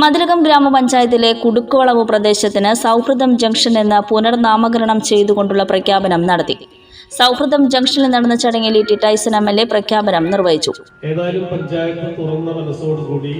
മതിലകം ഗ്രാമപഞ്ചായത്തിലെ കുടുക്കുവളവ് പ്രദേശത്തിന് സൗഹൃദം ജംഗ്ഷൻ എന്ന് പുനർനാമകരണം ചെയ്തുകൊണ്ടുള്ള പ്രഖ്യാപനം നടത്തി. സൗഹൃദം ജംഗ്ഷനിൽ നടന്ന ചടങ്ങിൽ T Tyson M L A പ്രഖ്യാപനം നിർവഹിച്ചു. ഏതായാലും പഞ്ചായത്ത് തുറന്ന മനസ്സോടുകൂടി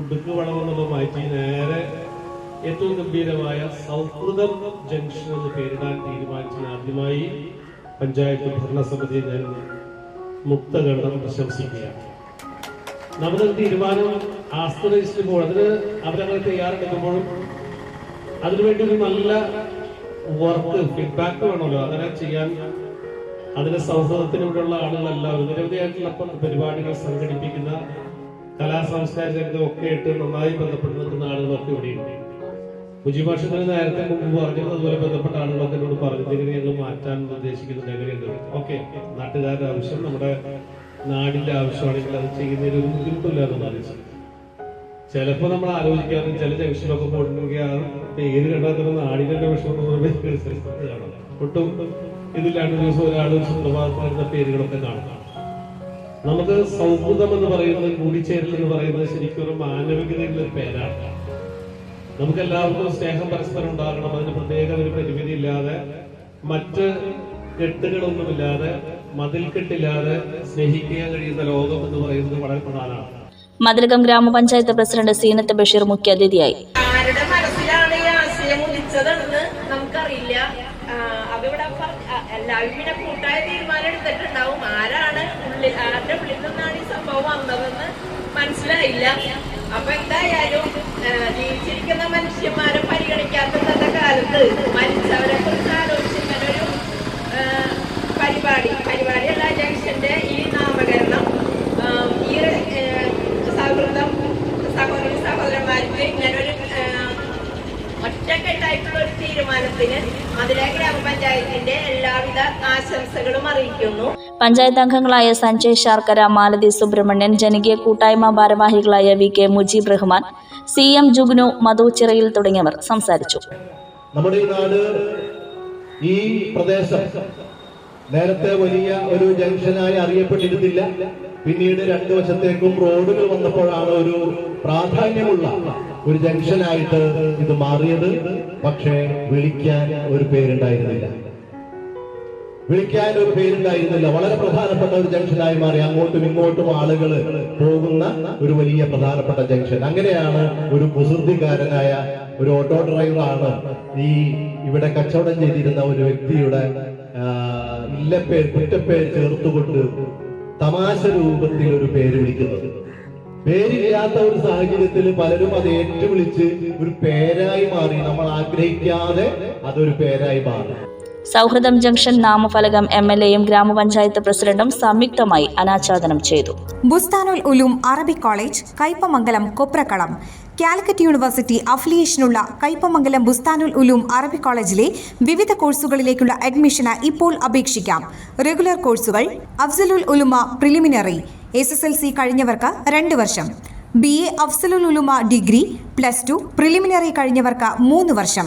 ഉടുക്ക് വളവെന്നുള്ള മാറ്റി നേരെ ഏറ്റവും ഗംഭീരമായ സൗഹൃദം ജംഗ്ഷൻ എന്ന് പേരിടാൻ തീരുമാനിച്ചതിന് ആദ്യമായി പഞ്ചായത്ത് ഭരണസമിതി ഞാൻ മുക്തകണ്ഠം പ്രശംസിക്കുകയാണ്. നമ്മുടെ തീരുമാനം ആസ്വദിച്ചപ്പോൾ അതിന് അവരങ്ങനെ തയ്യാറെടുക്കുമ്പോഴും അതിനുവേണ്ടി ഒരു നല്ല വർക്ക് ഫീഡ്ബാക്ക് വേണമല്ലോ. അങ്ങനെ ചെയ്യാൻ അതിന് സൗഹൃദത്തിലൂടെയുള്ള ആളുകളെല്ലാവരും നിരവധിയായിട്ടുള്ള പരിപാടികൾ സംഘടിപ്പിക്കുന്ന കലാ സാംസ്കാരിക രംഗം ഒക്കെ ആയിട്ട് നന്നായി ബന്ധപ്പെട്ട് നിൽക്കുന്ന ആളുകളൊക്കെ ഇവിടെയുണ്ട് മുജിഭാഷത്തിന് നേരത്തെ മുമ്പ് പറഞ്ഞത് അതുപോലെ ബന്ധപ്പെട്ട ആളുകളൊക്കെ എന്നോട് പറഞ്ഞു. ഇതെങ്ങനെ ഞങ്ങൾ മാറ്റാൻ ഉദ്ദേശിക്കുന്നുണ്ട്. എങ്ങനെയുണ്ട്? ഓക്കെ. നാട്ടുകാരുടെ ആവശ്യം നമ്മുടെ നാടിന്റെ ആവശ്യമാണെങ്കിൽ അത് ചെയ്യുന്നതിൽ ഒരു ബുദ്ധിമുട്ടില്ലാതെ ആലോചിച്ചു. ചിലപ്പോ നമ്മൾ ആലോചിക്കാറുണ്ട് ചില ജംഗ്ഷനൊക്കെ പോയിട്ടുണ്ടെങ്കിൽ പേര് കണ്ടാൽ തന്നെ നാടിന്റെ വിഷമം ഒട്ടും ഇതില്ലാണ്ട് ദിവസം ഒരാൾ ഒരു സുപ്രഭാതത്തിൽ വരുന്ന പേരുകളൊക്കെ കാണാം. നമുക്ക് സൗഹൃദം എന്ന് പറയുന്നത് കൂടിച്ചേരൽ എന്ന് പറയുന്നത് ശരിക്കും ഒരു മാനവികതയുള്ള ഒരു പേരാണ്. നമുക്ക് എല്ലാവർക്കും സ്നേഹം പരസ്പരം ഉണ്ടാകണം അതിന് പ്രത്യേക ഒരു പരിമിതി ഇല്ലാതെ മറ്റ് കെട്ടുകളൊന്നുമില്ലാതെ മതിൽക്കെട്ടില്ലാതെ സ്നേഹിക്കാൻ കഴിയുന്ന ലോകം എന്ന് പറയുന്നത് വളരെ പ്രധാനമാണ്. മതിലകം ഗ്രാമപഞ്ചായത്ത് പ്രസിഡന്റ് സീനത്ത് ബഷീർ മുഖ്യാതിഥിയായി ആരുടെ മനസ്സിലാണ് ഈ ആശയം ഉദിച്ചതെന്ന് നമുക്കറിയില്ല. ആ, അതിവിടെ പറ- ആ, എല്ലാവരും പിന്നെ കൂട്ടായ തീരുമാനം എടുത്തിട്ടുണ്ടാവും. ആരാണ് ഉള്ളിൽ ആരുടെ ഉള്ളിൽ നിന്നാണ് ഈ സംഭവം വന്നതെന്ന് മനസ്സിലായില്ല. അപ്പൊ എന്തായാലും ജീവിച്ചിരിക്കുന്ന മനുഷ്യന്മാരെ പരിഗണിക്കാത്ത കാലത്ത് കാലത്ത് ഇങ്ങനൊരു ആ, ഒറ്റക്കെട്ടായിട്ടുള്ള ഒരു തീരുമാനത്തിന് അതിലെ ഗ്രാമപഞ്ചായത്തിന്റെ എല്ലാവിധ ആശംസകളും അറിയിക്കുന്നു. പഞ്ചായത്ത് അംഗങ്ങളായ സഞ്ജയ് ശർക്കര മാലതി സുബ്രഹ്മണ്യൻ ജനകീയ കൂട്ടായ്മ ഭാരവാഹികളായ V K Mujeeb Rahman C M Jugnu Madhu Chirayil തുടങ്ങിയവർ സംസാരിച്ചു. നമ്മുടെ നാട് ഈ പ്രദേശം നേരത്തെ വലിയ ഒരു ജംഗ്ഷനായി അറിയപ്പെട്ടിരുന്നില്ല. പിന്നീട് രണ്ടു വശത്തേക്കും റോഡുകൾ വന്നപ്പോഴാണ് ഒരു പ്രാധാന്യമുള്ള ഒരു ജംഗ്ഷനായിട്ട് ഇത് മാറിയത്. പക്ഷേ വിളിക്കാൻ ഒരു പേരുണ്ടായിരുന്നില്ല. വിളിക്കാൻ ഒരു പേരുണ്ടായിരുന്നില്ല. വളരെ പ്രധാനപ്പെട്ട ഒരു ജംഗ്ഷനായി മാറി. അങ്ങോട്ടും ഇങ്ങോട്ടും ആളുകൾ പോകുന്ന ഒരു വലിയ പ്രധാനപ്പെട്ട ജംഗ്ഷൻ. അങ്ങനെയാണ് ഒരു കുസൃതിക്കാരനായ ഒരു ഓട്ടോ ഡ്രൈവറാണ് ഈ ഇവിടെ കച്ചവടം ചെയ്തിരുന്ന ഒരു വ്യക്തിയുടെ ഇല്ലപ്പേർ കുറ്റപ്പേർ ചേർത്തുകൊണ്ട് തമാശ രൂപത്തിൽ ഒരു പേര് വിളിക്കുന്നത് പേരില്ലാത്ത ഒരു സാഹചര്യത്തിൽ പലരും അത് ഏറ്റുവിളിച്ച് ഒരു പേരായി മാറി. നമ്മൾ ആഗ്രഹിക്കാതെ അതൊരു പേരായി മാറി. സൗഹൃദം ജംഗ്ഷൻ നാമഫലകം എം എൽ എയും ഗ്രാമപഞ്ചായത്ത് പ്രസിഡന്റും സംയുക്തമായി അനാച്ഛാദനം ചെയ്തു. Busthanul Uloom Arabic college Kaipamangalam Koprakkalam. Calicut university അഫിലിയേഷനുള്ള Kaipamangalam Bustanul Uloom അറബി കോളേജിലെ വിവിധ കോഴ്സുകളിലേക്കുള്ള അഡ്മിഷന് ഇപ്പോൾ അപേക്ഷിക്കാം. റെഗുലർ കോഴ്സുകൾ Afzalul Ulama preliminary S S L C കഴിഞ്ഞവർക്ക് രണ്ട് വർഷം. B A Afzalul Ulama degree plus two preliminary കഴിഞ്ഞവർക്ക് മൂന്ന് വർഷം.